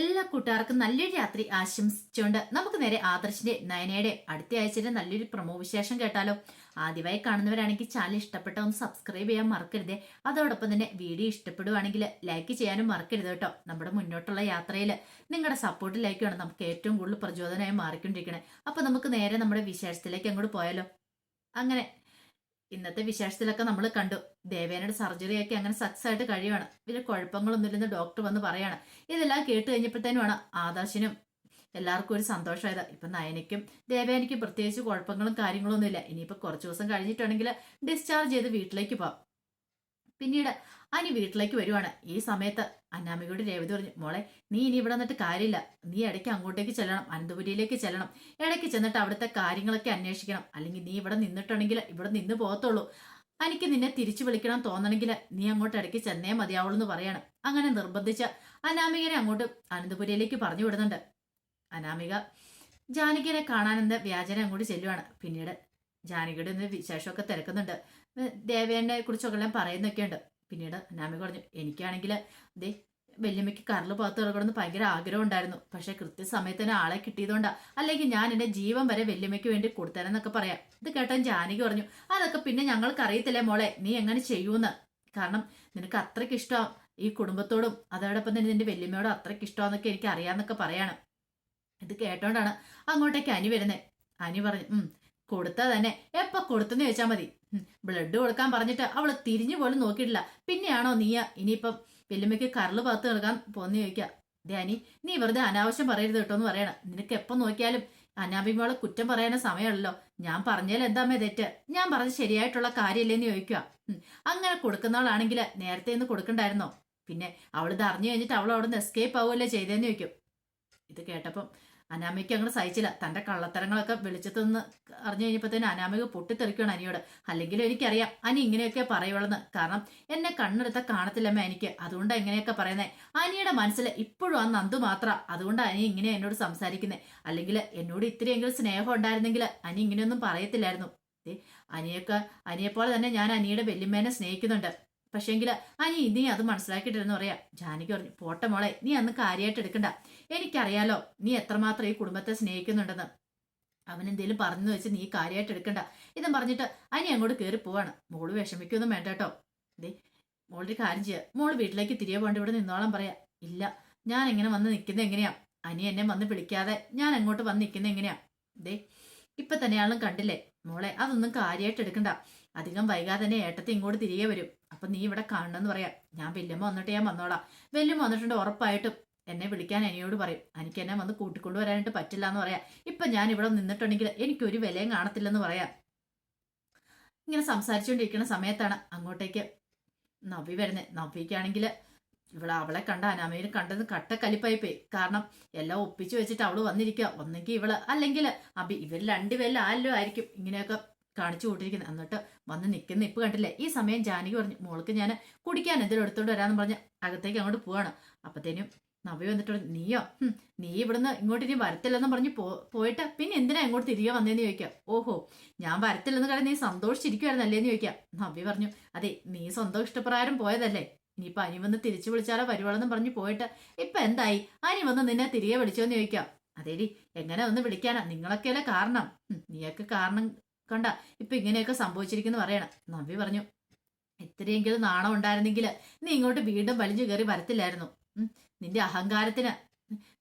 എല്ലാ കൂട്ടുകാർക്കും നല്ലൊരു രാത്രി ആശംസിച്ചുകൊണ്ട് നമുക്ക് നേരെ ആദർശിന്റെ നയനയുടെ അടുത്ത ആഴ്ചയിലെ നല്ലൊരു പ്രമോ വിശേഷം കേട്ടാലോ. ആദ്യമായി കാണുന്നവരാണെങ്കിൽ ചാനൽ ഇഷ്ടപ്പെട്ട ഒന്ന് സബ്സ്ക്രൈബ് ചെയ്യാൻ മറക്കരുത്. അതോടൊപ്പം തന്നെ വീഡിയോ ഇഷ്ടപ്പെടുവാണെങ്കിൽ ലൈക്ക് ചെയ്യാനും മറക്കരുത് കേട്ടോ. നമ്മുടെ മുന്നോട്ടുള്ള യാത്രയിൽ നിങ്ങളുടെ സപ്പോർട്ട് ലൈക്കാണ് നമുക്ക് ഏറ്റവും കൂടുതൽ പ്രചോദനമായി മാറിക്കൊണ്ടിരിക്കണേ. അപ്പൊ നമുക്ക് നേരെ നമ്മുടെ വിശേഷത്തിലേക്ക് അങ്ങോട്ട് പോയാലോ. അങ്ങനെ ഇന്നത്തെ വിശേഷത്തിലൊക്കെ നമ്മൾ കണ്ടു. ദേവേനയുടെ സർജറി സർജറിയൊക്കെ അങ്ങനെ സക്സസ് ആയിട്ട് കഴിയുവാണ്. വലിയ കുഴപ്പങ്ങളൊന്നുമില്ലെന്ന് ഡോക്ടർ വന്ന് പറയാണ്. ഇതെല്ലാം കേട്ട് കഴിഞ്ഞപ്പോഴത്തേനുമാണ് ആദാശിനും എല്ലാവർക്കും ഒരു സന്തോഷമായത്. ഇപ്പൊ നയനയ്ക്കും ദേവേനയ്ക്കും പ്രത്യേകിച്ച് കുഴപ്പങ്ങളും കാര്യങ്ങളൊന്നുമില്ല. ഇനിയിപ്പോ കുറച്ച് ദിവസം കഴിഞ്ഞിട്ടുണ്ടെങ്കിൽ ഡിസ്ചാർജ് ചെയ്ത് വീട്ടിലേക്ക് പോവാം. പിന്നീട് അനി വീട്ടിലേക്ക് വരുവാണ്. ഈ സമയത്ത് അന്നാമികയോട് രേവതി പറഞ്ഞു മോളെ നീ ഇനി ഇവിടെ നിന്നിട്ട് കാര്യമില്ല. നീ ഇടയ്ക്ക് അങ്ങോട്ടേക്ക് ചെല്ലണം അനന്തപുരിയിലേക്ക് ചെല്ലണം. ഇടയ്ക്ക് ചെന്നിട്ട് അവിടുത്തെ കാര്യങ്ങളൊക്കെ അന്വേഷിക്കണം. അല്ലെങ്കിൽ നീ ഇവിടെ നിന്നിട്ടുണ്ടെങ്കിൽ ഇവിടെ നിന്ന് പോകത്തുള്ളൂ. എനിക്ക് നിന്നെ തിരിച്ചു വിളിക്കണം തോന്നണമെങ്കിൽ നീ അങ്ങോട്ട് ഇടയ്ക്ക് ചെന്നേ മതിയാവുള്ളൂ എന്ന് പറയാണ്. അങ്ങനെ നിർബന്ധിച്ച അനാമികനെ അങ്ങോട്ട് അനന്തപുരിയിലേക്ക് പറഞ്ഞു വിടുന്നുണ്ട്. അനാമിക ജാനകിനെ കാണാനെന്ന് വ്യാജന അങ്ങോട്ട് ചെല്ലുവാണ്. പിന്നീട് ജാനകിയുടെ വിശേഷമൊക്കെ തിരക്കുന്നുണ്ട്. ദേവേനെ കുറിച്ചൊക്കെ എല്ലാം പറയുന്നൊക്കെ ഉണ്ട് പിന്നീട് അനാമി പറഞ്ഞു എനിക്കാണെങ്കിൽ ദേ വല്യമ്മയ്ക്ക് കരൾ പാത്ത് കിടക്കണമെന്ന് ഭയങ്കര ആഗ്രഹം ഉണ്ടായിരുന്നു. പക്ഷെ കൃത്യസമയത്ത് തന്നെ ആളെ കിട്ടിയതുകൊണ്ടാ. അല്ലെങ്കിൽ ഞാൻ എന്റെ ജീവൻ വരെ വല്യമ്മയ്ക്ക് വേണ്ടി കൊടുത്തരാന്നൊക്കെ പറയാം. ഇത് കേട്ടാൻ ജാനകി പറഞ്ഞു അതൊക്കെ പിന്നെ ഞങ്ങൾക്ക് അറിയത്തില്ലേ മോളെ? നീ എങ്ങനെ ചെയ്യൂന്ന്? കാരണം നിനക്ക് അത്രയ്ക്ക് ഇഷ്ടം ഈ കുടുംബത്തോടും അതോടൊപ്പം തന്നെ നിന്റെ വല്യമ്മയോടും അത്രയ്ക്ക് ഇഷ്ടമാന്നൊക്കെ എനിക്ക് അറിയാന്നൊക്കെ പറയാണ്. ഇത് കേട്ടോണ്ടാണ് അങ്ങോട്ടേക്ക് അനി വരുന്നത് അനി പറഞ്ഞു ഉം കൊടുത്താ തന്നെ. എപ്പോ കൊടുത്തെന്ന് ചോദിച്ചാൽ മതി. ബ്ലഡ് കൊടുക്കാൻ പറഞ്ഞിട്ട് അവൾ തിരിഞ്ഞു പോലും നോക്കിയിട്ടില്ല. പിന്നെയാണോ നീയ ഇനിയിപ്പം വെല്ലുമ്മയ്ക്ക് കരൾ പകത്ത് കിടക്കാൻ പോന്ന് ചോദിക്കുക ധ്യാനി നീ വെറുതെ അനാവശ്യം പറയരുത് കേട്ടോ എന്ന് പറയണം. നിനക്ക് എപ്പം നോക്കിയാലും അനാഭിമോളെ കുറ്റം പറയാനുള്ള സമയമല്ലോ ഞാൻ പറഞ്ഞാൽ എന്താമേ തെറ്റ്? ഞാൻ പറഞ്ഞ ശരിയായിട്ടുള്ള കാര്യമില്ലേന്ന് ചോദിക്കുക അങ്ങനെ കൊടുക്കുന്നവളാണെങ്കിൽ നേരത്തെ ഒന്ന് കൊടുക്കണ്ടായിരുന്നോ? പിന്നെ അവളിത് അറിഞ്ഞു കഴിഞ്ഞിട്ട് അവൾ അവിടെ നിന്ന് എസ്കേപ്പ് ആവുമല്ലേ ചെയ്തേന്ന് ചോദിക്കും. ഇത് കേട്ടപ്പം അനാമിക്ക് അങ്ങനെ സഹിച്ചില്ല. തന്റെ കള്ളത്തരങ്ങളൊക്കെ വെളിച്ചത്തു നിന്ന് അറിഞ്ഞു കഴിഞ്ഞപ്പോഴത്തേന് അനാമിക പൊട്ടിത്തെറിക്കുകയാണ് അനിയോട്. അല്ലെങ്കിലും എനിക്കറിയാം അനി ഇങ്ങനെയൊക്കെ പറയുള്ളന്ന് കാരണം എന്നെ കണ്ണെടുത്ത കാണത്തില്ലമ്മ എനിക്ക് അതുകൊണ്ടാണ് ഇങ്ങനെയൊക്കെ പറയുന്നത് അനിയുടെ മനസ്സിൽ ഇപ്പോഴും ആ നന്ദു മാത്ര. അതുകൊണ്ടാണ് അനി ഇങ്ങനെ എന്നോട് സംസാരിക്കുന്നത് അല്ലെങ്കിൽ എന്നോട് ഇത്രയെങ്കിലും സ്നേഹം ഉണ്ടായിരുന്നെങ്കിൽ അനി ഇങ്ങനെയൊന്നും പറയത്തില്ലായിരുന്നു. അനിയൊക്കെ അനിയെപ്പോലെ തന്നെ ഞാൻ അനിയുടെ വെല്ലുമ്മേനെ സ്നേഹിക്കുന്നുണ്ട്. പക്ഷേങ്കിൽ അനി ഇനി അത് മനസ്സിലാക്കിയിട്ടില്ലെന്ന് പറയാം. ജാനകി പറഞ്ഞു പോട്ടെ മോളെ നീ അന്ന് കാര്യമായിട്ട് എടുക്കണ്ട. എനിക്കറിയാലോ നീ എത്രമാത്രം ഈ കുടുംബത്തെ സ്നേഹിക്കുന്നുണ്ടെന്ന്. അവൻ എന്തെങ്കിലും പറഞ്ഞു വെച്ച് നീ കാര്യമായിട്ട് എടുക്കണ്ട. ഇതും പറഞ്ഞിട്ട് അനി അങ്ങോട്ട് കയറി പോവാണ്. മോൾ വിഷമിക്കൊന്നും വേണ്ട കേട്ടോ. ദേ മോളൊരു കാര്യം ചെയ്യുക മോൾ വീട്ടിലേക്ക് തിരികെ പോകേണ്ട. ഇവിടെ നിന്നോളം പറയാം. ഇല്ല ഞാൻ എങ്ങനെ വന്ന് നിൽക്കുന്നത് എങ്ങനെയാ? അനി എന്നെ വന്ന് വിളിക്കാതെ ഞാൻ അങ്ങോട്ട് വന്ന് നിൽക്കുന്നത് എങ്ങനെയാ? ദേ ഇപ്പൊ തന്നെയാളും കണ്ടില്ലേ? മോളെ അതൊന്നും കാര്യമായിട്ട് എടുക്കണ്ട. അധികം വൈകാതെ തന്നെ ഏട്ടത്തെ ഇങ്ങോട്ട് തിരികെ വരും. അപ്പൊ നീ ഇവിടെ കാണണമെന്ന് പറയാം. ഞാൻ വല്യമ്മ വന്നിട്ട് ഞാൻ വന്നോളാം. വല്യമ്മ വന്നിട്ടുണ്ട് ഉറപ്പായിട്ടും. എന്നെ വിളിക്കാൻ അനിയോട് പറയും. എനിക്ക് എന്നെ വന്ന് കൂട്ടിക്കൊണ്ടു വരാനായിട്ട് പറ്റില്ല എന്ന് പറയാം. ഇപ്പൊ ഞാൻ ഇവിടെ നിന്നിട്ടുണ്ടെങ്കിൽ എനിക്കൊരു വിലയും കാണത്തില്ലെന്ന് പറയാം. ഇങ്ങനെ സംസാരിച്ചുകൊണ്ടിരിക്കുന്ന സമയത്താണ് അങ്ങോട്ടേക്ക് നവ്വി വരുന്നത് നവ്വിക്കാണെങ്കിൽ ഇവിടെ അവളെ കണ്ട അനാമയിൽ കണ്ടത് കട്ട കലിപ്പായി പോയി കാരണം എല്ലാം ഒപ്പിച്ചു വെച്ചിട്ട് അവൾ വന്നിരിക്കുക ഒന്നെങ്കിൽ ഇവൾ അല്ലെങ്കിൽ അബി ഇവർ രണ്ടുപേരിൽ ആരല്ലോ ആയിരിക്കും. ഇങ്ങനെയൊക്കെ കാണിച്ചു കൂട്ടിരിക്കുന്നത് എന്നിട്ട് വന്ന് നിൽക്കുന്ന ഇപ്പം കണ്ടില്ലേ ഈ സമയം ജാനകി പറഞ്ഞു മോൾക്ക് ഞാൻ കുടിക്കാൻ എന്തെങ്കിലും എടുത്തോണ്ട് വരാന്ന് പറഞ്ഞ് അകത്തേക്ക് അങ്ങോട്ട് പോവാണ്. അപ്പത്തേനും നവി വന്നിട്ട് നീയോ? നീ ഇവിടുന്ന് ഇങ്ങോട്ട് ഇനി വരത്തില്ലെന്ന് പറഞ്ഞ് പോ പോയിട്ട് പിന്നെ എന്തിനാ ഇങ്ങോട്ട് തിരികെ വന്നേന്ന് ചോദിക്കാം. ഓഹോ ഞാൻ വരത്തില്ലെന്ന് കാര്യം നീ സന്തോഷിച്ചിരിക്കുവായിരുന്നല്ലേന്ന് ചോദിക്കാം. നവി പറഞ്ഞു അതെ നീ സ്വന്തം ഇഷ്ടപ്രകാരം പോയതല്ലേ. ഇനിയിപ്പോൾ അനി വന്ന് തിരിച്ചു വിളിച്ചാലോ വരുവാളെന്ന് പറഞ്ഞ് പോയിട്ട് ഇപ്പൊ എന്തായി? അനി വന്ന് നിന്നെ തിരികെ വിളിച്ചോന്ന് ചോദിക്കാം. അതേടി എങ്ങനെ ഒന്ന് വിളിക്കാനാ? നിങ്ങളൊക്കെയല്ലേ കാരണം. നീയൊക്കെ കാരണം കണ്ട ഇപ്പൊ ഇങ്ങനെയൊക്കെ സംഭവിച്ചിരിക്കുന്നു പറയണം. നമ്പി പറഞ്ഞു ഇത്രയെങ്കിലും നാണം ഉണ്ടായിരുന്നെങ്കിൽ നീ ഇങ്ങോട്ട് വീണ്ടും വലിഞ്ഞു കയറി വരത്തില്ലായിരുന്നു. നിന്റെ അഹങ്കാരത്തിന്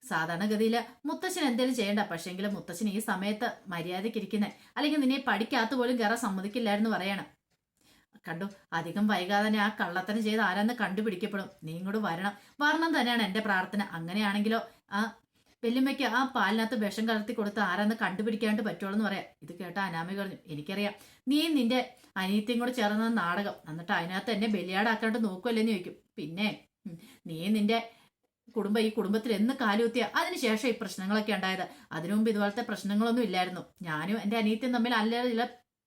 സാധാരണഗതിയിൽ മുത്തശ്ശൻ എന്തെങ്കിലും ചെയ്യണ്ട. പക്ഷേങ്കിൽ മുത്തശ്ശൻ ഈ സമയത്ത് മര്യാദയ്ക്ക് ഇരിക്കുന്നേ. അല്ലെങ്കിൽ നിന്നെ പഠിക്കാത്ത പോലും കയറാൻ സമ്മതിക്കില്ലായിരുന്നു പറയണം. കണ്ടു അധികം വൈകാതെ തന്നെ ആ കള്ളത്തനം ചെയ്ത് ആരാന്ന് കണ്ടുപിടിക്കപ്പെടും. നീ ഇങ്ങോട്ട് വരണം. വരണം തന്നെയാണ് എന്റെ പ്രാർത്ഥന. അങ്ങനെയാണെങ്കിലോ ആ വെല്ലുമ്മയ്ക്ക് ആ പാലിനകത്ത് വിഷം കലർത്തി കൊടുത്ത് ആരാന്ന് കണ്ടുപിടിക്കാണ്ട് പറ്റുള്ളൂ എന്ന് പറയാം. ഇത് കേട്ട അനാമി പറഞ്ഞു എനിക്കറിയാം. നീ നിന്റെ അനിയത്തിയും കൂടെ ചേർന്ന നാടകം. എന്നിട്ട് അതിനകത്ത് എന്നെ ബലിയാടാക്കാണ്ട് നോക്കുമല്ലെന്ന് ചോദിക്കും. പിന്നെ നീ നിന്റെ കുടുംബം ഈ കുടുംബത്തിൽ എന്ന് കാലുകുത്തിയ അതിനുശേഷം ഈ പ്രശ്നങ്ങളൊക്കെ ഉണ്ടായത്. അതിനു മുമ്പ് ഇതുപോലത്തെ പ്രശ്നങ്ങളൊന്നും ഇല്ലായിരുന്നു. ഞാനും എന്റെ അനിയത്തിയും തമ്മിൽ അല്ല ചില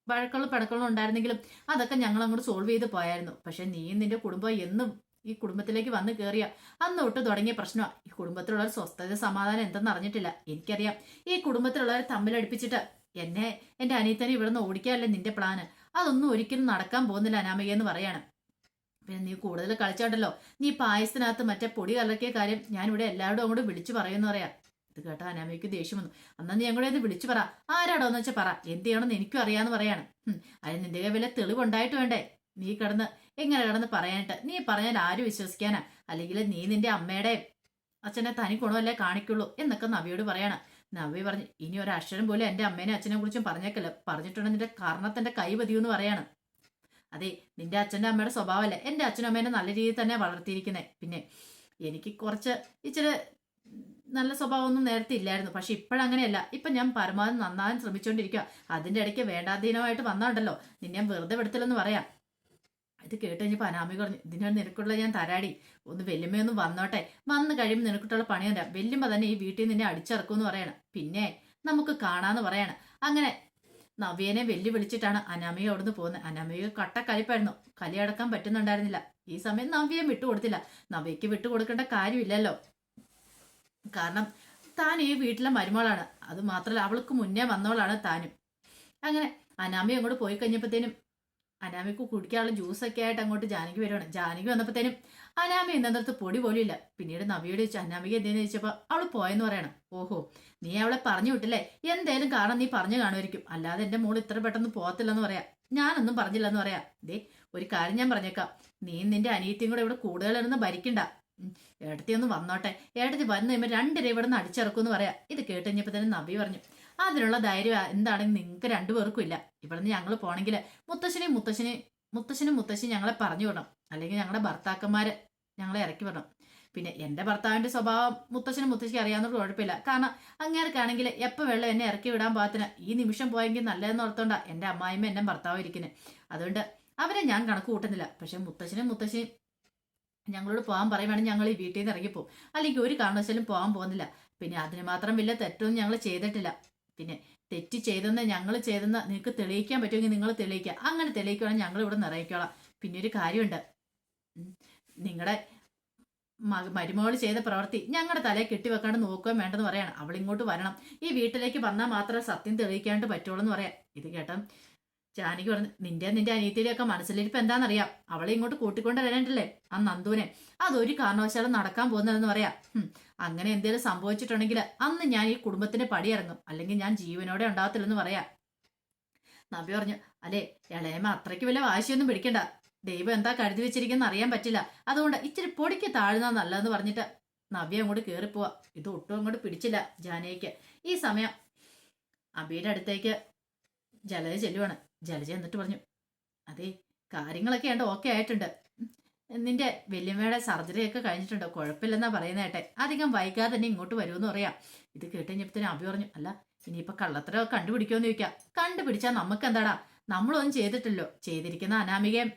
വഴക്കളും പടക്കളും ഉണ്ടായിരുന്നെങ്കിലും അതൊക്കെ ഞങ്ങൾ അങ്ങോട്ട് സോൾവ് ചെയ്ത് പോയായിരുന്നു. പക്ഷെ നീയും നിന്റെ കുടുംബം എന്നും ഈ കുടുംബത്തിലേക്ക് വന്ന് കയറിയ അന്ന് തൊട്ട് തുടങ്ങിയ പ്രശ്നമാണ് ഈ കുടുംബത്തിലുള്ളവർ സ്വസ്ഥത സമാധാനം എന്തെന്ന് അറിഞ്ഞിട്ടില്ല. എനിക്കറിയാം. ഈ കുടുംബത്തിലുള്ളവരെ തമ്മിലടിപ്പിച്ചിട്ട് എന്നെ എന്റെ അനിയത്തനെ ഇവിടെ നിന്ന് ഓടിക്കാനല്ലേ നിന്റെ പ്ലാന് അതൊന്നും ഒരിക്കലും നടക്കാൻ പോകുന്നില്ല അനാമയ്യ എന്ന് പറയാണ്. പിന്നെ നീ കൂടുതൽ കളിച്ചോണ്ടല്ലോ നീ പായസത്തിനകത്ത് മറ്റേ പൊടി കലക്കിയ കാര്യം ഞാൻ ഇവിടെ എല്ലാവരോടും അങ്ങോട്ട് വിളിച്ചു പറയുമെന്ന് പറയാം. ഇത് കേട്ട അനാമയ്ക്ക് ദേഷ്യം വന്നു. അന്നാ നീ അങ്ങോട്ട് ഇത് വിളിച്ചു പറ. ആരാടോന്ന് വെച്ചാൽ പറ. എന്ത് ചെയ്യണമെന്ന് എനിക്കും അറിയാന്ന് പറയാണ്. അതിന് നിന്റെ വില തെളിവുണ്ടായിട്ട് വേണ്ടേ? നീ കിടന്ന് എങ്ങനെ കിടന്ന് പറയാനിട്ട് നീ പറഞ്ഞാൽ ആര് വിശ്വസിക്കാനാ? അല്ലെങ്കിൽ നീ നിന്റെ അമ്മയുടെ അച്ഛനെ തനി ഗുണമല്ലേ കാണിക്കുള്ളൂ? എന്നൊക്കെ നവിയോട് പറയാണ്. നവി പറഞ്ഞു ഇനി ഒരു അക്ഷരം പോലും എന്റെ അമ്മേനെ അച്ഛനെ കുറിച്ചും പറഞ്ഞേക്കല്ല. പറഞ്ഞിട്ടുണ്ടെങ്കിൽ നിന്റെ കാരണത്തിന്റെ കൈ പതിയെന്ന് പറയാണ്. അതെ നിന്റെ അച്ഛന്റെ അമ്മയുടെ സ്വഭാവമല്ലേ. എന്റെ അച്ഛനും അമ്മേനെ നല്ല രീതിയിൽ തന്നെ വളർത്തിയിരിക്കുന്നത് പിന്നെ എനിക്ക് കുറച്ച് ഇച്ചിരി നല്ല സ്വഭാവമൊന്നും നേരത്തെ ഇല്ലായിരുന്നു. പക്ഷെ ഇപ്പോഴങ്ങനെയല്ല. ഇപ്പൊ ഞാൻ പരമാവധി നന്നാകാൻ ശ്രമിച്ചുകൊണ്ടിരിക്കുക അതിന്റെ ഇടയ്ക്ക് വേണ്ടാധീനമായിട്ട് വന്നാണ്ടല്ലോ. നിന്നെ വെറുതെ വിടത്തില്ലെന്ന് പറയാം. ഇത് കേട്ട് കഴിഞ്ഞപ്പോൾ അനാമി പറഞ്ഞു ഇതിനാണ് നിനക്കുള്ള ഞാൻ തരാടി. ഒന്ന് വെല്ലുമ്മയൊന്നും വന്നോട്ടെ. വന്ന് കഴിയുമ്പോൾ നിനക്കുള്ള പണി തരാം. വെല്ലുമ്പോ തന്നെ ഈ വീട്ടിൽ നിന്നെ അടിച്ചിറക്കുമെന്ന് പറയണം. പിന്നെ നമുക്ക് കാണാന്ന് പറയണം. അങ്ങനെ നവ്യനെ വെല്ലു വിളിച്ചിട്ടാണ് അനാമിക അവിടുന്ന് പോകുന്നത്. അനാമിക കലി അടക്കാൻ പറ്റുന്നുണ്ടായിരുന്നില്ല. ഈ സമയം നവ്യയും വിട്ടുകൊടുത്തില്ല നവ്യക്ക് വിട്ടുകൊടുക്കേണ്ട കാര്യമില്ലല്ലോ. കാരണം താൻ ഈ വീട്ടിലെ മരുമോളാണ്. അത് മാത്രമല്ല അവൾക്ക് മുന്നേ വന്നോളാണ് താനും. അങ്ങനെ അനാമി അങ്ങോട്ട് പോയി കഴിഞ്ഞപ്പോഴത്തേനും അനാമിക്ക് കുടിക്കാനുള്ള ജ്യൂസൊക്കെ ആയിട്ട് അങ്ങോട്ട് ജാനകി വരുവാണ്. ജാനകി വന്നപ്പോഴത്തേനും അനാമി ഇന്നത്തെ പൊടി പോലും ഇല്ല. പിന്നീട് നവിയോട് ചോദിച്ചു അനാമിക എന്തെന്ന് ചോദിച്ചപ്പോൾ അവൾ പോയെന്ന് പറയണം. ഓഹോ നീ അവളെ പറഞ്ഞു വിട്ടില്ലേ? എന്തേലും കാരണം നീ പറഞ്ഞു കാണുമായിരിക്കും. അല്ലാതെ എന്റെ മോൾ ഇത്ര പെട്ടെന്ന് പോകത്തില്ലെന്ന് പറയാം. ഞാനൊന്നും പറഞ്ഞില്ലെന്ന് പറയാം. ദേ ഒരു കാര്യം ഞാൻ പറഞ്ഞേക്കാം. നീ നിന്റെ അനിയത്തിയും കൂടെ ഇവിടെ കൂടുതലിരുന്ന് ഭരിക്കണ്ട. ഏട്ടത്തി ഒന്ന് വന്നോട്ടെ. ഏട്ടത്തി വന്നു കഴിയുമ്പോൾ രണ്ടുപേരെ ഇവിടെ നിന്ന് അടിച്ചിറക്കുമെന്ന് പറയാം. ഇത് കേട്ട് കഴിഞ്ഞപ്പോൾ തന്നെ നബി പറഞ്ഞു അതിനുള്ള ധൈര്യം എന്താണെങ്കിൽ നിങ്ങൾക്ക് രണ്ടുപേർക്കും ഇല്ല. ഇവിടുന്ന് ഞങ്ങൾ പോണെങ്കിൽ മുത്തശ്ശനെയും മുത്തശ്ശനെ മുത്തശ്ശനും മുത്തശ്ശി ഞങ്ങളെ പറഞ്ഞു വിടണം. അല്ലെങ്കിൽ ഞങ്ങളുടെ ഭർത്താക്കന്മാർ ഞങ്ങളെ ഇറക്കി വിടണം. പിന്നെ എന്റെ ഭർത്താവിന്റെ സ്വഭാവം മുത്തശ്ശനും മുത്തശ്ശിക്ക് അറിയാവുന്നത് കുഴപ്പമില്ല. കാരണം അങ്ങേർക്കാണെങ്കിൽ എപ്പോൾ വെള്ളം എന്നെ ഇറക്കി വിടാൻ പാകത്തിന് ഈ നിമിഷം പോയെങ്കിൽ നല്ലതെന്ന് ഓർത്തോണ്ടാ എന്റെ അമ്മായിമ്മ എന്റെ ഭർത്താവ് ഇരിക്കുന്നത് അതുകൊണ്ട് അവരെ ഞാൻ കണക്ക് കൂട്ടുന്നില്ല. പക്ഷെ മുത്തശ്ശനും മുത്തശ്ശിയും ഞങ്ങളോട് പോകാൻ പറയുവാണെങ്കിൽ ഞങ്ങൾ ഈ വീട്ടിൽ നിന്ന് ഇറങ്ങിപ്പോകും അല്ലെങ്കിൽ ഒരു കാരണവശാലും പോകാൻ പോകുന്നില്ല. പിന്നെ അതിന് മാത്രം വലിയ തെറ്റൊന്നും ഞങ്ങൾ ചെയ്തിട്ടില്ല. പിന്നെ തെറ്റ് ചെയ്തെന്ന് ഞങ്ങൾ ചെയ്തെന്ന് നിങ്ങൾക്ക് തെളിയിക്കാൻ പറ്റുമെങ്കിൽ നിങ്ങൾ തെളിയിക്കുക. അങ്ങനെ തെളിയിക്കുവാണെങ്കിൽ ഞങ്ങൾ ഇവിടെ നിറയിക്കോളാം പിന്നെ ഒരു കാര്യമുണ്ട്. നിങ്ങളുടെ മരുമകൾ ചെയ്ത പ്രവൃത്തി ഞങ്ങളുടെ തലയെ കെട്ടിവെക്കാണ്ട് നോക്കുകയും വേണ്ടെന്ന് പറയണം. അവൾ ഇങ്ങോട്ട് വരണം. ഈ വീട്ടിലേക്ക് വന്നാൽ മാത്രമേ സത്യം തെളിയിക്കാണ്ട് പറ്റുള്ളൂ എന്ന് പറയാം. ഇത് കേട്ട. ജാനകി പറഞ്ഞു നിന്റെ നിന്റെ അനിയത്തിയുടെ ഒക്കെ മനസ്സിലിരിപ്പ് എന്താണെന്നറിയാം. അവളെ ഇങ്ങോട്ട് കൂട്ടിക്കൊണ്ട് വരാനുണ്ടല്ലേ ആ നന്ദുവിനെ. അതൊരു കാരണവശാലും നടക്കാൻ പോകുന്നതെന്ന് പറയാം. അങ്ങനെ എന്തെങ്കിലും സംഭവിച്ചിട്ടുണ്ടെങ്കിൽ അന്ന് ഞാൻ ഈ കുടുംബത്തിന്റെ പടിയിറങ്ങും. അല്ലെങ്കിൽ ഞാൻ ജീവനോടെ ഉണ്ടാകത്തില്ലെന്ന് പറയാം. നബി പറഞ്ഞു അല്ലേ ഇളയമ്മ അത്രയ്ക്ക് വലിയ വാശിയൊന്നും പിടിക്കണ്ട. ദൈവം എന്താ കരുതി വെച്ചിരിക്കുന്ന അറിയാൻ പറ്റില്ല. അതുകൊണ്ട് ഇച്ചിരി പൊടിക്ക് താഴ്ന്ന നല്ലതെന്ന് പറഞ്ഞിട്ട് നവ്യ അങ്ങോട്ട് കയറിപ്പോവാ ഇത് ഒട്ടും അങ്ങോട്ട് പിടിച്ചില്ല ജാനയ്ക്ക് ഈ സമയം അബിയുടെ അടുത്തേക്ക് ജലജ ചെല്ലുവാണ്. ജലജ എന്നിട്ട് പറഞ്ഞു അതെ കാര്യങ്ങളൊക്കെ ഉണ്ട് ഓക്കെ ആയിട്ടുണ്ട്. നിന്റെ വല്യമ്മയുടെ സർജറിയൊക്കെ കഴിഞ്ഞിട്ടുണ്ട്? കുഴപ്പമില്ലെന്നാ പറയുന്ന കേട്ടെ അധികം വൈകാതെ തന്നെ ഇങ്ങോട്ട് വരുമെന്ന് പറയാം. ഇത് കേട്ട് അഭി പറഞ്ഞു അല്ല ഇനിയിപ്പോ കള്ളത്തരം കണ്ടുപിടിക്കുമെന്ന് ചോദിക്കാം. കണ്ടുപിടിച്ചാൽ നമുക്ക് എന്താടാ നമ്മളൊന്നും ചെയ്തിട്ടില്ലോ. ചെയ്തിരിക്കുന്ന അനാമികയും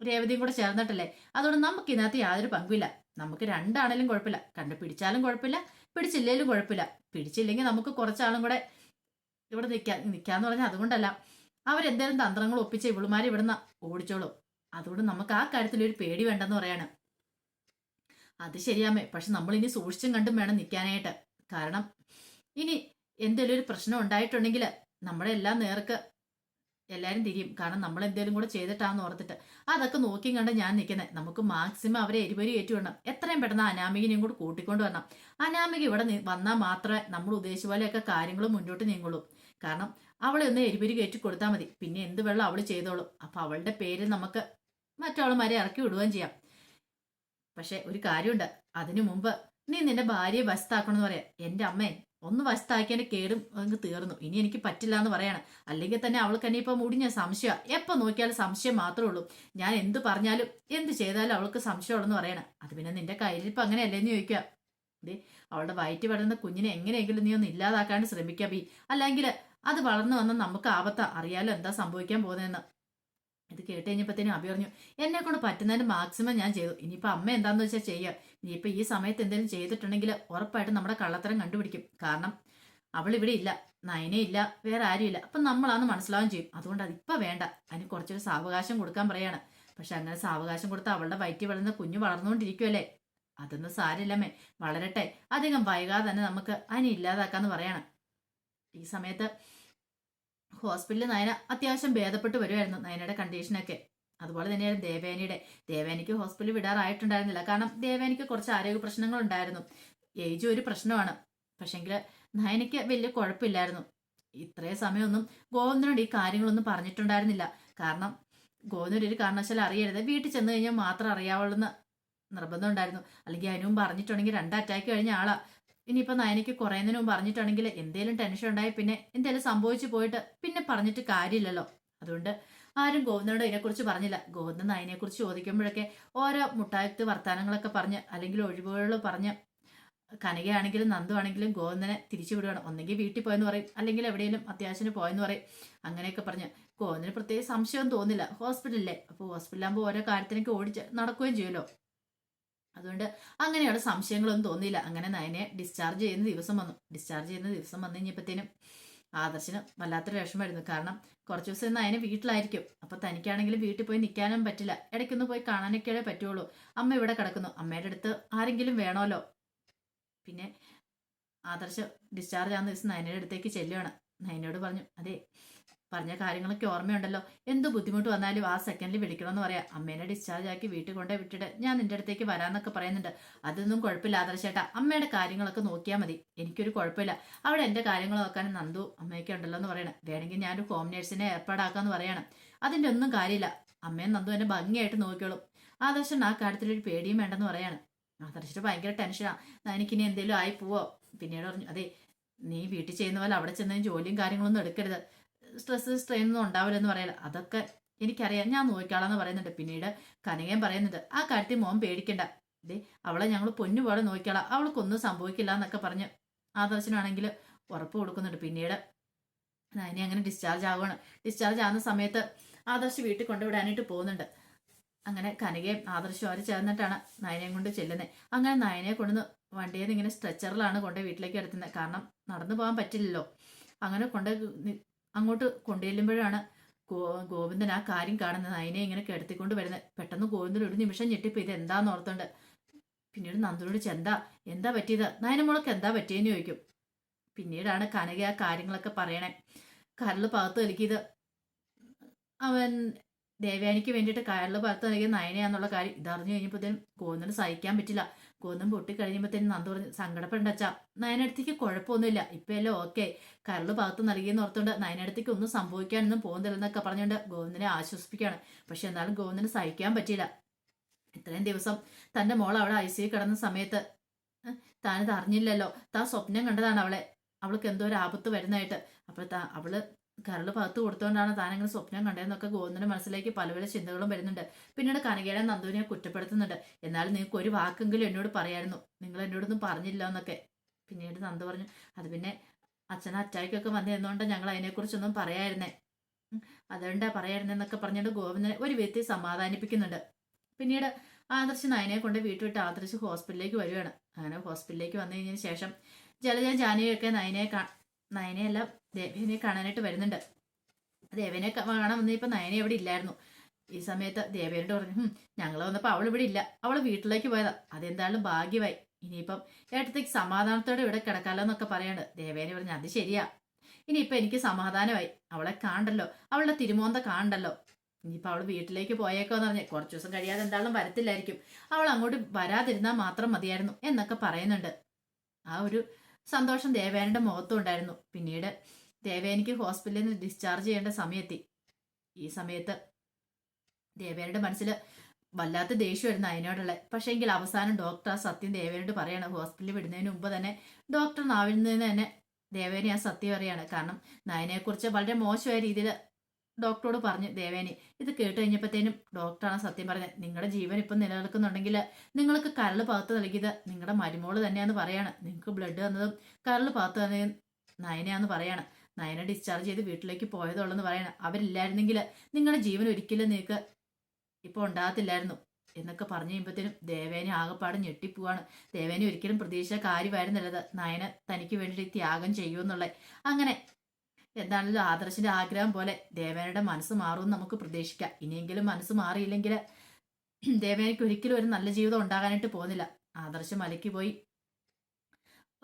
രേവതിയും കൂടെ ചേർന്നിട്ടല്ലേ. അതുകൊണ്ട് നമുക്ക് ഇതിനകത്ത് യാതൊരു പങ്കുമില്ല. നമുക്ക് രണ്ടാണേലും കുഴപ്പമില്ല. കണ്ടുപിടിച്ചാലും കുഴപ്പമില്ല. പിടിച്ചില്ലേലും കുഴപ്പമില്ല. പിടിച്ചില്ലെങ്കിൽ നമുക്ക് കുറച്ചാളും കൂടെ ഇവിടെ നിൽക്കാൻ നിൽക്കാന്ന് പറഞ്ഞാൽ അതുകൊണ്ടല്ല. അവരെന്തേലും തന്ത്രങ്ങൾ ഒപ്പിച്ച് ഇവളുമാരെ ഇവിടുന്ന് ഓടിച്ചോളും. അതുകൊണ്ട് നമുക്ക് ആ കാര്യത്തിൽ ഒരു പേടി വേണ്ടെന്ന് പറയാണ്. അത് ശരിയാമേ പക്ഷെ നമ്മൾ ഇനി സൂക്ഷിച്ചും കണ്ടും വേണം നിൽക്കാനായിട്ട്. കാരണം ഇനി എന്തെങ്കിലും ഒരു പ്രശ്നം ഉണ്ടായിട്ടുണ്ടെങ്കിൽ നമ്മുടെ എല്ലാം നേർക്ക് എല്ലാവരും തിരിയും. കാരണം നമ്മൾ എന്തെങ്കിലും കൂടെ ചെയ്തിട്ടാന്ന് ഓർത്തിട്ട്. അതൊക്കെ നോക്കിയും കണ്ട് ഞാൻ നിൽക്കുന്നത് നമുക്ക് മാക്സിമം അവരെ എരിപരി ഏറ്റുവിടണം എത്രയും പെട്ടെന്ന് അനാമികനെയും കൂടെ കൂട്ടിക്കൊണ്ട് വരണം. അനാമിക ഇവിടെ വന്നാൽ മാത്രമേ നമ്മൾ ഉദ്ദേശിച്ച പോലെയൊക്കെ കാര്യങ്ങൾ മുന്നോട്ട് നീങ്ങുള്ളൂ. കാരണം അവളെ ഒന്ന് എരിപെരി കയറ്റി കൊടുത്താൽ മതി. പിന്നെ എന്ത് വെള്ളം അവൾ ചെയ്തോളും. അപ്പൊ അവളുടെ പേര് നമുക്ക് മറ്റവളുമാരെ ഇറക്കി വിടുകയും ചെയ്യാം. പക്ഷെ ഒരു കാര്യമുണ്ട്. അതിനു മുമ്പ് നീ നിന്റെ ഭാര്യയെ വശത്താക്കണം എന്ന് പറയാം. എന്റെ അമ്മേ ഒന്ന് വസ്താക്കിയതിന്റെ കേടും അങ്ങ് തീർന്നു. ഇനി എനിക്ക് പറ്റില്ല എന്ന് പറയാണ്. അല്ലെങ്കിൽ തന്നെ അവൾക്ക് തന്നെ ഇപ്പൊ മുടിഞ്ഞ സംശയം. എപ്പോ നോക്കിയാലും സംശയം മാത്രമേ ഉള്ളൂ. ഞാൻ എന്ത് പറഞ്ഞാലും എന്ത് ചെയ്താലും അവൾക്ക് സംശയമുള്ളെന്ന് പറയണം. അത് പിന്നെ നിന്റെ കയ്യിൽ കയ്യിലിപ്പോ അങ്ങനെയല്ലേന്ന് ചോദിക്കുക. അവളുടെ വയറ്റ് വളരുന്ന കുഞ്ഞിനെ എങ്ങനെയെങ്കിലും നീ ഒന്ന് ഇല്ലാതാക്കാണ്ട് ശ്രമിക്കാം ബി. അല്ലെങ്കിൽ അത് വളർന്നു വന്ന് നമുക്ക് ആപത്ത അറിയാലോ എന്താ സംഭവിക്കാൻ പോകുന്നതെന്ന്. ഇത് കേട്ട് കഴിഞ്ഞപ്പോഴത്തേനും അഭി പറഞ്ഞു എന്നെ കൊണ്ട് പറ്റുന്നതിന് മാക്സിമം ഞാൻ ചെയ്തു. ഇനിയിപ്പോൾ അമ്മ എന്താന്ന് വെച്ചാൽ ചെയ്യുക ഇനിയിപ്പോൾ ഈ സമയത്ത് എന്തെങ്കിലും ചെയ്തിട്ടുണ്ടെങ്കിൽ ഉറപ്പായിട്ടും നമ്മുടെ കള്ളത്തരം കണ്ടുപിടിക്കും. കാരണം അവൾ ഇവിടെ ഇല്ല നയനേ ഇല്ല വേറെ ആരും ഇല്ല. അപ്പം നമ്മളാന്ന് മനസ്സിലാവും ചെയ്യും. അതുകൊണ്ട് അതിപ്പോൾ വേണ്ട. അതിന് കുറച്ചൊരു സാവകാശം കൊടുക്കാൻ പറയാണ്. പക്ഷെ അങ്ങനെ സാവകാശം കൊടുത്ത് അവളുടെ വയറ്റി വളർന്ന കുഞ്ഞു വളർന്നുകൊണ്ടിരിക്കുമല്ലേ അതൊന്നും സാരില്ലമ്മേ വളരട്ടെ. അധികം വൈകാതെ തന്നെ നമുക്ക് അതിനെ ഇല്ലാതാക്കാന്ന് പറയാണ്. ഈ സമയത്ത് ഹോസ്പിറ്റലിൽ നയന അത്യാവശ്യം ഭേദപ്പെട്ട് വരുമായിരുന്നു നയനയുടെ കണ്ടീഷനൊക്കെ. അതുപോലെ തന്നെയായിരുന്നു ദേവേനിയുടെ. ദേവേനിക്ക് ഹോസ്പിറ്റലിൽ വിടാറായിട്ടുണ്ടായിരുന്നില്ല. കാരണം ദേവേനിക്ക് കുറച്ച് ആരോഗ്യ പ്രശ്നങ്ങൾ ഉണ്ടായിരുന്നു ഏജ് ഒരു പ്രശ്നമാണ്. പക്ഷെങ്കിൽ നയനയ്ക്ക് വലിയ കുഴപ്പമില്ലായിരുന്നു. ഇത്രയും സമയമൊന്നും ഗോവിന്ദനോട് ഈ കാര്യങ്ങളൊന്നും പറഞ്ഞിട്ടുണ്ടായിരുന്നില്ല. കാരണം ഗോവിന്ദൻ ഒരു കാരണവശാലും അറിയരുത്. വീട്ടിൽ ചെന്ന് കഴിഞ്ഞാൽ മാത്രം അറിയാവുള്ളൂ നിർബന്ധം ഉണ്ടായിരുന്നു. അല്ലെങ്കിൽ അതിനും പറഞ്ഞിട്ടുണ്ടെങ്കിൽ രണ്ട് അറ്റാക്ക് കഴിഞ്ഞ ആളാ. ഇനിയിപ്പോൾ നയനയ്ക്ക് കുറയുന്നതിന് മുമ്പ് പറഞ്ഞിട്ടുണ്ടെങ്കിൽ എന്തേലും ടെൻഷൻ ഉണ്ടായി പിന്നെ എന്തേലും സംഭവിച്ചു പോയിട്ട് പിന്നെ പറഞ്ഞിട്ട് കാര്യമില്ലല്ലോ. അതുകൊണ്ട് ആരും ഗോവിന്ദനോട് ഇതിനെക്കുറിച്ച് പറഞ്ഞില്ല. ഗോവിന്ദൻ നയനെക്കുറിച്ച് ചോദിക്കുമ്പോഴൊക്കെ ഓരോ മുട്ടായത്ത് വർത്തമാനങ്ങളൊക്കെ പറഞ്ഞ് അല്ലെങ്കിൽ ഒഴിവുകൾ പറഞ്ഞ് കനകയാണെങ്കിലും നന്ദു ആണെങ്കിലും ഗോവിന്ദനെ തിരിച്ചു വിടുകയാണ് ഒന്നെങ്കിൽ വീട്ടിൽ പോയെന്ന് പറയും അല്ലെങ്കിൽ എവിടെയെങ്കിലും അത്യാവശ്യത്തിന് പോയെന്ന് പറയും അങ്ങനെയൊക്കെ പറഞ്ഞ്. ഗോവിന്ദന് പ്രത്യേക സംശയം തോന്നില്ല. ഹോസ്പിറ്റലിലെ അപ്പോൾ ഹോസ്പിറ്റലാകുമ്പോൾ ഓരോ കാര്യത്തിനൊക്കെ ഓടിച്ച് നടക്കുകയും ചെയ്യുമല്ലോ. അതുകൊണ്ട് അങ്ങനെയുള്ള സംശയങ്ങളൊന്നും തോന്നിയില്ല. അങ്ങനെ നയനെ ഡിസ്ചാർജ് ചെയ്യുന്ന ദിവസം വന്നു. ഡിസ്ചാർജ് ചെയ്യുന്ന ദിവസം വന്നു കഴിഞ്ഞപ്പോഴത്തേനും ആദർശന് വല്ലാത്തൊരു വിഷമമായിരുന്നു. കാരണം കുറച്ച് ദിവസം നയനെ വീട്ടിലായിരിക്കും. അപ്പൊ തനിക്കാണെങ്കിലും വീട്ടിൽ പോയി നിൽക്കാനും പറ്റില്ല. ഇടയ്ക്കൊന്ന് പോയി കാണാനൊക്കെ പറ്റുള്ളൂ. അമ്മ ഇവിടെ കിടക്കുന്നു. അമ്മയുടെ അടുത്ത് ആരെങ്കിലും വേണമല്ലോ? പിന്നെ ആദർശ ഡിസ്ചാർജ് ആകുന്ന ദിവസം നയനയുടെ അടുത്തേക്ക് ചെല്ലുകയാണ് നയനയോട് പറഞ്ഞു അതെ പറഞ്ഞ കാര്യങ്ങളൊക്കെ ഓർമ്മയുണ്ടല്ലോ. എന്ത് ബുദ്ധിമുട്ട് വന്നാലും ആ സെക്കൻഡിൽ വിളിക്കണമെന്ന് പറയാം. അമ്മേനെ ഡിസ്ചാർജ് ആക്കി വീട്ടിൽ കൊണ്ടേ വിട്ടിട്ട് ഞാൻ നിന്റെ അടുത്തേക്ക് വരാമെന്നൊക്കെ പറയുന്നുണ്ട്. അതൊന്നും കുഴപ്പമില്ല ആദർശേട്ടാ അമ്മയുടെ കാര്യങ്ങളൊക്കെ നോക്കിയാൽ മതി. എനിക്കൊരു കുഴപ്പമില്ല. അവിടെ എന്റെ കാര്യങ്ങൾ നോക്കാൻ നന്ദു അമ്മയൊക്കെ ഉണ്ടല്ലോ എന്ന് പറയണം. വേണമെങ്കിൽ ഞാനൊരു ഹോം നേഴ്സിനെ ഏർപ്പാടാക്കാന്ന് പറയണം. അതിന്റെ ഒന്നും കാര്യമില്ല. അമ്മയും നന്ദു എന്നെ ഭംഗിയായിട്ട് നോക്കിയോളും ആദർശൻ ആ കാര്യത്തിൽ ഒരു പേടിയും വേണ്ടെന്ന് പറയാണ്. ആദർശിട്ട് ഭയങ്കര ടെൻഷനാണ് എനിക്കിനി എന്തെങ്കിലും ആയി പോവോ? പിന്നീട് പറഞ്ഞു അതെ നീ വീട്ടിൽ ചെയ്യുന്ന പോലെ അവിടെ ചെന്ന് ജോലിയും കാര്യങ്ങളൊന്നും എടുക്കരുത്. സ്ട്രെസ് സ്ട്രെയിൻ ഒന്നും ഉണ്ടാവില്ലെന്ന് പറയല. അതൊക്കെ എനിക്കറിയാം. ഞാൻ നോക്കിക്കാളാന്ന് പറയുന്നുണ്ട്. പിന്നീട് കനകയും പറയുന്നുണ്ട് ആ കാര്യത്തിൽ മോൻ പേടിക്കണ്ട. ദേ അവളെ ഞങ്ങൾ പൊന്നു പോലെ നോക്കിയാളാം അവൾക്കൊന്നും സംഭവിക്കില്ല എന്നൊക്കെ പറഞ്ഞ് ആദർശനാണെങ്കിൽ ഉറപ്പ് കൊടുക്കുന്നുണ്ട്. പിന്നീട് നയനെ അങ്ങനെ ഡിസ്ചാർജ് ആവുകയാണ് ഡിസ്ചാർജ് ആവുന്ന സമയത്ത് ആദർശ് വീട്ടിൽ കൊണ്ടുവിടാനായിട്ട് പോകുന്നുണ്ട്. അങ്ങനെ കനകയും ആദർശവും അവർ ചേർന്നിട്ടാണ് നയനയും കൊണ്ട് ചെല്ലുന്നത് അങ്ങനെ നയനയെ കൊണ്ടുവന്ന് വണ്ടിയിൽ നിന്ന് ഇങ്ങനെ സ്ട്രെച്ചറിലാണ് കൊണ്ടുപോയി വീട്ടിലേക്ക് എടുത്തുന്നത് കാരണം നടന്നു പോകാൻ പറ്റില്ലല്ലോ. അങ്ങനെ കൊണ്ട് അങ്ങോട്ട് കൊണ്ടുചെല്ലുമ്പോഴാണ് ഗോവിന്ദൻ ആ കാര്യം കാണുന്നത്. അതിനെ ഇങ്ങനെ കിടത്തിക്കൊണ്ട് വരുന്നത്. പെട്ടെന്ന് ഗോവിന്ദൻ ഒരു നിമിഷം ഞെട്ടിപ്പോ ഇത് എന്താന്ന് ഓർത്തുണ്ട്. പിന്നീട് നന്ദനോട് ചെന്താ എന്താ? പറ്റിയത്? നയനമോളൊക്കെ എന്താ പറ്റിയെന്ന് ചോദിക്കും. പിന്നീടാണ് കനക ആ കാര്യങ്ങളൊക്കെ പറയണേ. കരൾ പകത്ത് നൽകിയത് അവൻ ദേവയാനിക്ക് വേണ്ടിയിട്ട് കരൾ പകത്ത് നൽകിയ നയനയാന്നുള്ള കാര്യം. ഇതറിഞ്ഞു കഴിഞ്ഞപ്പോഴത്തേനും ഗോവിന്ദന് സഹിക്കാൻ പറ്റില്ല. പൊട്ടി തന്നെ നന്ദു പറഞ്ഞു സങ്കടപ്പെടണ്ടച്ചാ നയനടുത്തേക്ക് കുഴപ്പമൊന്നുമില്ല. ഇപ്പയല്ലോ ഓക്കെ. കരൾ ഭാഗത്ത് നൽകിയെന്ന് ഓർത്തുകൊണ്ട് നയനടുത്തേക്ക് ഒന്നും സംഭവിക്കാനൊന്നും പോകുന്നില്ലെന്നൊക്കെ പറഞ്ഞുകൊണ്ട് ഗോവിന്ദനെ ആശ്വസിപ്പിക്കുകയാണ്. പക്ഷെ എന്നാലും ഗോവിന്ദന് സഹിക്കാൻ പറ്റിയില്ല. ഇത്രയും ദിവസം തന്റെ മോൾ അവിടെ ഐ സി കിടന്ന സമയത്ത് താനിത് അറിഞ്ഞില്ലല്ലോ. താ സ്വപ്നം കണ്ടതാണ് അവളെ. അവൾക്ക് എന്തോ ഒരു ആപത്ത് വരുന്നതായിട്ട്. അപ്പോൾ താ അവൾ കരൾ പകത്ത് കൊടുത്തുകൊണ്ടാണ് താനങ്ങനെ സ്വപ്നം കണ്ടതെന്നൊക്കെ ഗോവിന്ദന്റെ മനസ്സിലേക്ക് പല പല ചിന്തകളും വരുന്നുണ്ട്. പിന്നീട് കനകയുടെ നന്ദുവിനെ കുറ്റപ്പെടുത്തുന്നുണ്ട്. എന്നാലും നിങ്ങൾക്ക് ഒരു വാക്കെങ്കിലും എന്നോട് പറയായിരുന്നു. നിങ്ങൾ എന്നോടൊന്നും പറഞ്ഞില്ല എന്നൊക്കെ പിന്നീട് നന്ദു പറഞ്ഞു അത് പിന്നെ അച്ഛൻ അറ്റാക്കൊക്കെ വന്നിരുന്നോണ്ട് ഞങ്ങൾ അതിനെക്കുറിച്ചൊന്നും പറയായിരുന്നേ. അതുകൊണ്ടാ പറയായിരുന്നെന്നൊക്കെ പറഞ്ഞുകൊണ്ട് ഗോവിന്ദനെ ഒരു വ്യക്തി സമാധാനിപ്പിക്കുന്നുണ്ട്. പിന്നീട് ആദർശ് നയനെ കൊണ്ട് വീട്ടിൽ വിട്ട് ആദർശ് ഹോസ്പിറ്റലിലേക്ക് വരികയാണ്. അങ്ങനെ ഹോസ്പിറ്റലിലേക്ക് വന്നു കഴിഞ്ഞതിന് ശേഷം ജലജ ജാനുവൊക്കെ നയനെ നയനെയല്ല ദേവേനെ കാണാനായിട്ട് വരുന്നുണ്ട്. ദേവേനെ കാണാൻ വന്നപ്പോൾ നയനെ എവിടെ ഇല്ലായിരുന്നു. ഈ സമയത്ത് ദേവേനോട് പറഞ്ഞു ഞങ്ങൾ വന്നപ്പോൾ അവൾ ഇവിടെ ഇല്ല. അവൾ വീട്ടിലേക്ക് പോയതാ. അതെന്തായാലും ഭാഗ്യമായി. ഇനിയിപ്പം ഏട്ടത്തേക്ക് സമാധാനത്തോടെ ഇവിടെ കിടക്കാമല്ലോ എന്നൊക്കെ പറയാണ്ട് ദേവേനെ പറഞ്ഞു അത് ശരിയാ. ഇനിയിപ്പം എനിക്ക് സമാധാനമായി. അവളെ കാണ്ടല്ലോ അവളുടെ തിരുമോന്ത കാണ്ടല്ലോ ഇനിയിപ്പോൾ അവൾ വീട്ടിലേക്ക് പോയേക്കോ എന്ന് പറഞ്ഞ് കുറച്ച് ദിവസം കഴിയാതെ എന്താളും വരത്തില്ലായിരിക്കും. അവൾ അങ്ങോട്ട് വരാതിരുന്നാൽ മാത്രം മതിയായിരുന്നു എന്നൊക്കെ പറയുന്നുണ്ട്. ആ ഒരു സന്തോഷം ദേവേനയുടെ മുഖത്തും ഉണ്ടായിരുന്നു. പിന്നീട് ദേവേനിക്ക് ഹോസ്പിറ്റലിൽ നിന്ന് ഡിസ്ചാർജ് ചെയ്യേണ്ട സമയത്തി ഈ സമയത്ത് ദേവേനയുടെ മനസ്സിൽ വല്ലാത്ത ദേഷ്യമായിരുന്നു അതിനോടുള്ള പക്ഷേ എങ്കിൽ അവസാനം ഡോക്ടർ സത്യം ദേവേനോട് പറയാണ് ഹോസ്പിറ്റലിൽ വിടുന്നതിന് മുമ്പ് തന്നെ ഡോക്ടർ നാവിൽ നിന്ന് തന്നെ ദേവേനെ ആ സത്യം അറിയാണ്. കാരണം നയനെക്കുറിച്ച് വളരെ മോശമായ രീതിയിൽ ഡോക്ടറോട് പറഞ്ഞു ദേവേനി ഇത് കേട്ട് കഴിഞ്ഞപ്പോഴത്തേനും ഡോക്ടറാണ് സത്യം പറഞ്ഞത്. നിങ്ങളുടെ ജീവൻ ഇപ്പം നിലനിൽക്കുന്നുണ്ടെങ്കിൽ നിങ്ങൾക്ക് കരൾ പകത്ത് നൽകിയത് നിങ്ങളുടെ മരുമോൾ തന്നെയാന്ന് പറയാണ്. നിങ്ങൾക്ക് ബ്ലഡ് തന്നതും കരൾ പകത്ത് തന്നതും നയനയാന്ന് പറയാണ്. നയന ഡിസ്ചാർജ് ചെയ്ത് വീട്ടിലേക്ക് പോയതുള്ളെന്ന് പറയണം. അവരില്ലായിരുന്നെങ്കിൽ നിങ്ങളുടെ ജീവൻ ഒരിക്കലും നിങ്ങൾക്ക് ഇപ്പോൾ ഉണ്ടാകത്തില്ലായിരുന്നു എന്നൊക്കെ പറഞ്ഞു കഴിയുമ്പോഴത്തേനും ദേവേനെ ആകെപ്പാട് ഞെട്ടിപ്പോവാണ്. ദേവേനെ ഒരിക്കലും പ്രതീക്ഷ കാര്യമായിരുന്നില്ലത്. നയന തനിക്ക് വേണ്ടി ത്യാഗം ചെയ്യുമെന്നുള്ളത് അങ്ങനെ എന്താണല്ലോ ആദർശിന്റെ ആഗ്രഹം പോലെ ദേവേനയുടെ മനസ്സ് മാറുമെന്ന് നമുക്ക് പ്രതീക്ഷിക്കാം. ഇനിയെങ്കിലും മനസ്സ് മാറിയില്ലെങ്കിൽ ദേവേനയ്ക്ക് ഒരിക്കലും ഒരു നല്ല ജീവിതം ഉണ്ടാകാനായിട്ട് പോകുന്നില്ല. ആദർശം മലയ്ക്ക് പോയി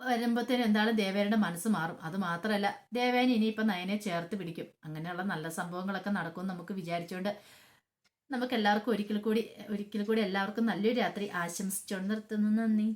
വരുമ്പോഴത്തേനും എന്താണ് ദേവേനയുടെ മനസ്സ് മാറും. അത് മാത്രമല്ല ദേവേന ഇനിയിപ്പം നയനെ ചേർത്ത് പിടിക്കും. അങ്ങനെയുള്ള നല്ല സംഭവങ്ങളൊക്കെ നടക്കും നമുക്ക് വിചാരിച്ചുകൊണ്ട് നമുക്ക് എല്ലാവർക്കും ഒരിക്കൽ കൂടി ഒരിക്കൽ കൂടി എല്ലാവർക്കും നല്ലൊരു രാത്രി ആശംസിച്ചുകൊണ്ട് നിർത്തുന്നു. നന്ദി.